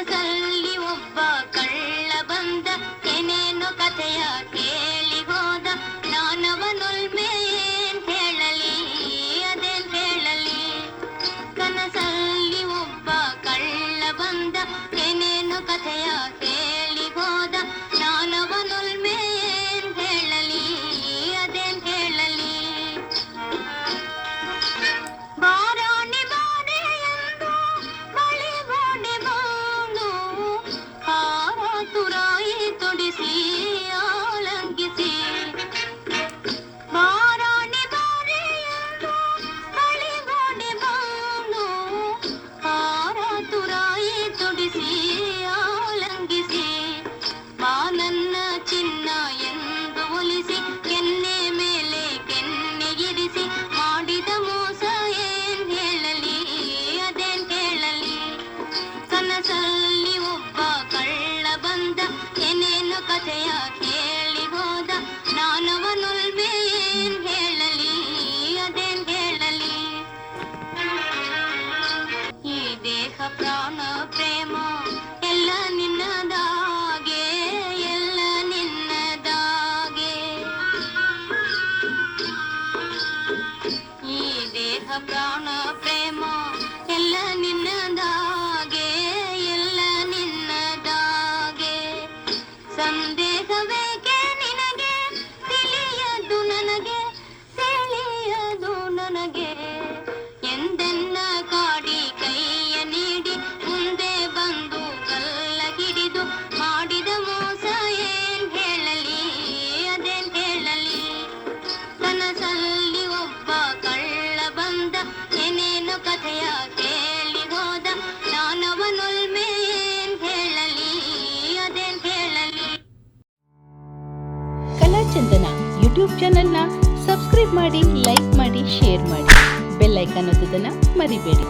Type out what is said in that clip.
ಮನಸ್ಸಲ್ಲಿ ಒಬ್ಬ ಕಳ್ಳ ಬಂದ. ಏನೇನು ಕಥೆಯ ಕೇಳಿ ಹೋದ. ನಾನವನೊಲ್ಮೇನ್ ಹೇಳಲಿ, ಅದೇನ್ ಹೇಳಲಿ. ಕನಸಲ್ಲಿ ಒಬ್ಬ ಕಳ್ಳ ಬಂದ. ಏನೇನು ಕಥೆಯ Thank you. ಪ್ರಾಣ ಪ್ರೇಮ, ಎಲ್ಲ ನಿನ್ನದಾಗೆ ಎಲ್ಲ ನಿನ್ನದಾಗೆ. ಸಂದೇಹವೇಕೆ ನಿನಗೆ, ತಿಳಿಯದು ನನಗೆ ತಿಳಿಯದು ನನಗೆ. ಎಂದೆನ್ನ ಕಾಡಿ ಕೈಯ ನೀಡಿ, ಮುಂದೆ ಬಂದು ಕಲ್ಲ ಹಿಡಿದು, ಮಾಡಿದ ಮೋಸ ಏನ್ ಹೇಳಲಿ, ಅದೇನ್ ಹೇಳಲಿ. ಕನಸಲ್ಲ ಯೂಟ್ಯೂಬ್ ಚಾನೆಲ್ನ ಸಬ್ಸ್ಕ್ರೈಬ್ ಮಾಡಿ ಲೈಕ್ ಮಾಡಿ ಶೇರ್ ಮಾಡಿ. ಬೆಲ್ ಒತ್ತೋದನ್ನು ಮರಿಬೇಡಿ.